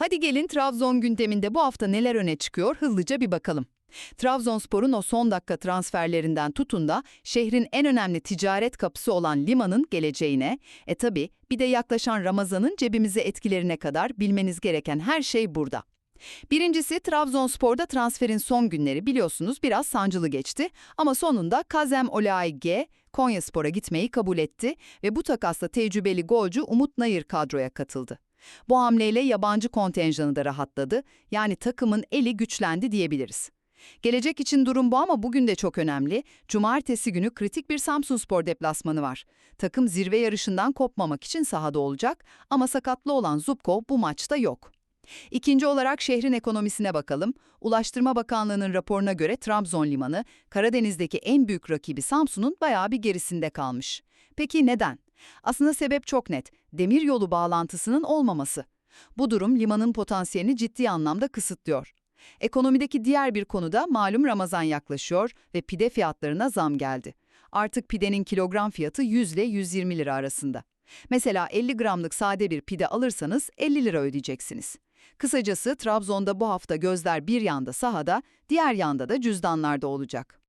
Hadi gelin Trabzon gündeminde bu hafta neler öne çıkıyor hızlıca bir bakalım. Trabzonspor'un o son dakika transferlerinden tutun da şehrin en önemli ticaret kapısı olan limanın geleceğine, e tabi bir de yaklaşan Ramazan'ın cebimize etkilerine kadar bilmeniz gereken her şey burada. Birincisi Trabzonspor'da transferin son günleri biliyorsunuz biraz sancılı geçti ama sonunda Kazem Olaayge Konyaspor'a gitmeyi kabul etti ve bu takasla tecrübeli golcü Umut Nayır kadroya katıldı. Bu hamleyle yabancı kontenjanı da rahatladı, yani takımın eli güçlendi diyebiliriz. Gelecek için durum bu ama bugün de çok önemli. Cumartesi günü kritik bir Samsunspor deplasmanı var. Takım zirve yarışından kopmamak için sahada olacak ama sakatlı olan Zubko bu maçta yok. İkinci olarak şehrin ekonomisine bakalım. Ulaştırma Bakanlığı'nın raporuna göre Trabzon Limanı, Karadeniz'deki en büyük rakibi Samsun'un bayağı bir gerisinde kalmış. Peki neden? Aslında sebep çok net. Demiryolu bağlantısının olmaması. Bu durum limanın potansiyelini ciddi anlamda kısıtlıyor. Ekonomideki diğer bir konu da malum Ramazan yaklaşıyor ve pide fiyatlarına zam geldi. Artık pidenin kilogram fiyatı 100 ile 120 lira arasında. Mesela 50 gramlık sade bir pide alırsanız 50 lira ödeyeceksiniz. Kısacası Trabzon'da bu hafta gözler bir yanda sahada, diğer yanda da cüzdanlarda olacak.